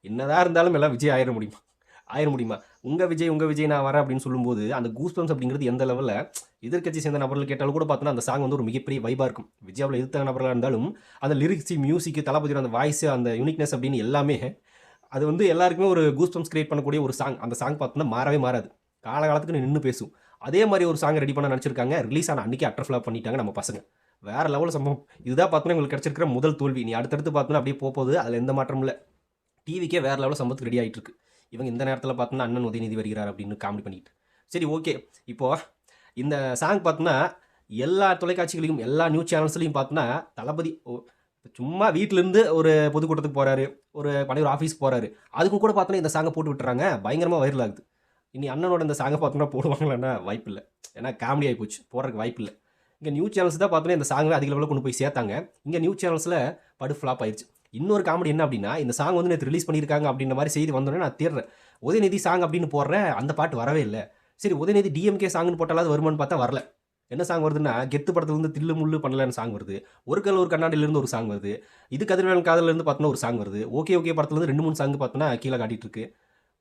என்னதான் இருந்தாலும் எல்லாம் விஜய் ஆயிட முடியுமா? ஆயிட முடியுமா? உங்கள் விஜய் உங்கள் விஜய் நான் வரேன் அப்படின்னு சொல்லும்போது அந்த கூஸ்பம்ஸ் அப்படிங்கிறது எந்த லெவலில் எதிர்க்கட்சி சேர்ந்த நபர்கள் கேட்டாலும் கூட பார்த்தோன்னா அந்த சாங் வந்து ஒரு மிகப்பெரிய வைபாக இருக்கும். விஜயாவில் எதிர்த்த நபர்களாக இருந்தாலும் அந்த லிரிக்ஸு மியூசிக்கு தளபதியோட அந்த வாய்ஸ் அந்த யூனிக்னஸ் அப்படின்னு எல்லாமே அது வந்து எல்லாருக்குமே ஒரு கூஸ்பம்ஸ் கிரியேட் பண்ணக்கூடிய ஒரு சாங் அந்த சாங் பார்த்தோன்னா மாறவே மாறாது. காலகாலத்துக்கு நின்று பேசும். அதே மாதிரி ஒரு சாங் ரெடி பண்ண நினச்சிருக்காங்க. ரிலீஸ் ஆன அன்றைக்கி அட்டர் ஃப்ளாப் பண்ணிட்டாங்க நம்ம பசங்க. வேறு லெவலில் சம்பவம். இதுதான் பார்த்தோன்னா உங்களுக்கு கிடச்சிருக்கிற முதல் தோல்வி. நீ அடுத்தடுத்து பார்த்தோன்னா அப்படியே போகுது. அதில் எந்த மாற்றமும் இல்லை. டிவிக்கே வேறு லெவலில் சம்பத்துக்கு ரெடி ஆகிட்டு இருக்கு இவங்க இந்த நேரத்தில் பார்த்தோன்னா அண்ணன் உதயநிதி வருகிறார் அப்படின்னு காமெடி பண்ணிட்டு. சரி ஓகே இப்போது இந்த சாங் பார்த்தோன்னா எல்லா தொலைக்காட்சிகளையும் எல்லா நியூஸ் சேனல்ஸ்லையும் பார்த்தோன்னா தளபதி ஓ, சும்மா வீட்டிலேருந்து ஒரு பொதுக்கூட்டத்துக்கு போகிறாரு ஒரு பழைய ஆஃபீஸ் போகிறாரு அதுக்கும் கூட பார்த்தோன்னா இந்த சாங்கை போட்டு விட்டுறாங்க. பயங்கரமாக வைரல் ஆகுது. இனி அண்ணனோட இந்த சாங்கை பார்த்தோன்னா போடுவாங்களான்னா வாய்ப்பு இல்லை. ஏன்னா காமெடி ஆகி போச்சு. போடுறதுக்கு வாய்ப்பு இல்லை. இங்கே நியூஸ் சேனல்ஸ் தான் பார்த்தோன்னா இந்த சாங்கை அதிக லெவலில் கொண்டு போய் சேர்த்தாங்க. இங்கே நியூஸ் சேனல்ஸில் படு ஃப்ளாப் ஆயிடுச்சு இன்னொரு காமெடி என்ன அப்படின்னா இந்த சாங் வந்து நேற்று ரிலீஸ் பண்ணியிருக்காங்க அப்படின்ற மாதிரி செய்தி வந்தோடனே நான் தேடுறேன். உதயநிதி சாங் அப்படின்னு போடுறேன் அந்த பாட்டு வரவே இல்லை. சரி உதயநிதி டிஎம்கே சாங்னு போட்டாலாவது வருமானு பார்த்தா வரல. என்ன சாங் வருதுன்னா கெத்து படத்துலேருந்து தில்லு முள்ளு பண்ணலன்னு சாங் வருது. ஒரு கல் ஒரு கண்ணாடியிலேருந்து ஒரு சாங் வருது. இது கதிர்வேலன் காதலிருந்து பார்த்தோன்னா ஒரு சாங் வருது. ஓகே ஓகே படத்துலேருந்து ரெண்டு மூணு சாங் பார்த்தோன்னா கீழே காட்டிகிட்டு இருக்கு.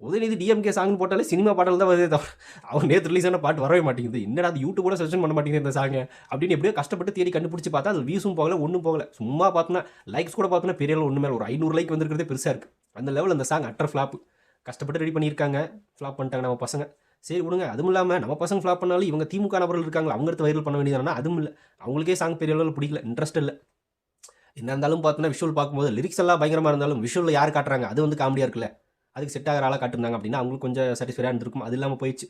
உதயநிதி டிஎம்கே சாங்னு போட்டாலே சினிமா பாடல் தான் வருது தவிர அவர் நேற்று ரிலீஸ் ஆன பாட்டு வரவே மாட்டேங்குது. என்னடா அது யூடியூப் கூட சஜன் பண்ண மாட்டேங்குது இந்த சாங் அப்படின்னு எப்படியோ கஷ்டப்பட்டு தேடி கண்டுபிடிச்சி பார்த்தா அது வியூஸும் போகல ஒன்றும் போகல. சும்மா பார்த்தோன்னா லைக்ஸ் கூட பார்த்தோன்னா பெரிய அளவு ஒன்று மேலே ஒரு ஐநூறு லைக் வந்துருக்கிறதே பெருசாக இருக்குது அந்த லெவலில் அந்த சாங் அட்டர் ஃப்ளாப் கஷ்டப்பட்டு ரெடி பண்ணியிருக்காங்க. ஃப்ளாப் பண்ணிட்டாங்க நம்ம பசங்க. சரி விடுங்க. அதுவும் இல்லாமல் நம்ம பசங்க ஃப்ளாப் பண்ணாலும் இவங்க திமுக நபர்கள் இருக்காங்க அவங்க எடுத்து வைரல் பண்ண வேண்டியதுனா அதுவும் இல்லை. அவங்களுக்கே சாங் பெரிய அளவில் பிடிக்கல. இன்ட்ரெஸ்ட் இல்லை. என்ன இருந்தாலும் பார்த்தோன்னா விஷுவல் பார்க்கும்போது லிரிக்ஸ் எல்லாம் பயங்கரமாக இருந்தாலும் விஷுவலில் யார் காட்டுறாங்க? அது வந்து காமெடியாக இருக்குல்ல. அதுக்கு செட் ஆகிற ஆளாக காட்டிருந்தாங்க அப்படின்னா அவங்களுக்கு கொஞ்சம் சாட்டிஸ்ஃபைடாக இருந்திருக்கும். அது இல்லாமல் போயிடுச்சு.